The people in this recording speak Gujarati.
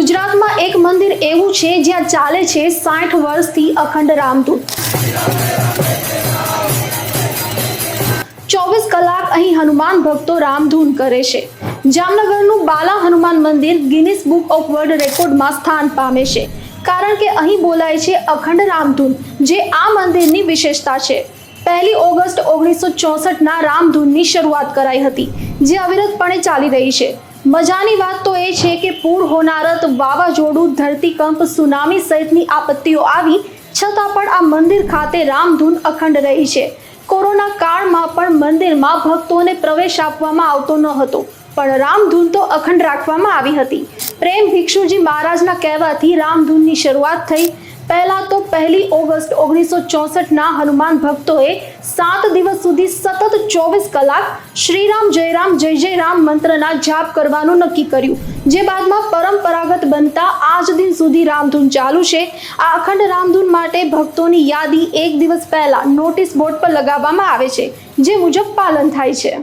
ગુજરાતમાં એક મંદિર એવું છે જ્યાં ચાલે છે સાઠ વર્ષથી અખંડ રામધૂન ચોવીસ કલાક અહીં હનુમાન ભક્તો રામધૂન કરે છે. જામનગરનું બાલા હનુમાન મંદિર ગિનિસ બુક ઓફ વર્લ્ડ રેકોર્ડમાં સ્થાન પામે છે. કારણ કે અહીં બોલાય છે અખંડ રામધૂન જે આ મંદિરની વિશેષતા છે. પહેલી ઓગસ્ટ ઓગણીસો ચોસઠના રામધૂનની શરૂઆત કરાઈ હતી, જે અવિરતપણે ચાલી રહી છે. મજાની વાત તો એ છે કે પૂર હોનારત વાવાઝોડું, ધરતીકંપ, સુનામી સહિતની આપત્તિઓ આવી, છતાં પણ આ મંદિર ખાતે રામધૂન અખંડ રહી છે. કોરોના કાળમાં પણ મંદિરમાં ભક્તોને પ્રવેશ આપવામાં આવતો ન હતો, પણ રામધૂન તો અખંડ રાખવામાં આવી હતી. પ્રેમ ભિક્ષુજી મહારાજના કહેવાથી રામધૂનની શરૂઆત થઈ પહેલા તો પહેલી ઓગસ્ટ ઓગણીસો ચોસઠના હનુમાન ભક્તોએ સાત દિવસ સુધી સતત ચોવીસ કલાક શ્રીરામ જયરામ જય જય રામ મંત્રના જાપ કરવાનું નક્કી કર્યું. જે બાદમાં પરંપરાગત બનતા આજ દિન સુધી રામધૂન ચાલુ છે. આ અખંડ રામધૂન માટે ભક્તોની યાદી એક દિવસ પહેલા નોટિસ બોર્ડ પર લગાવવામાં આવે છે, જે મુજબ પાલન થાય છે.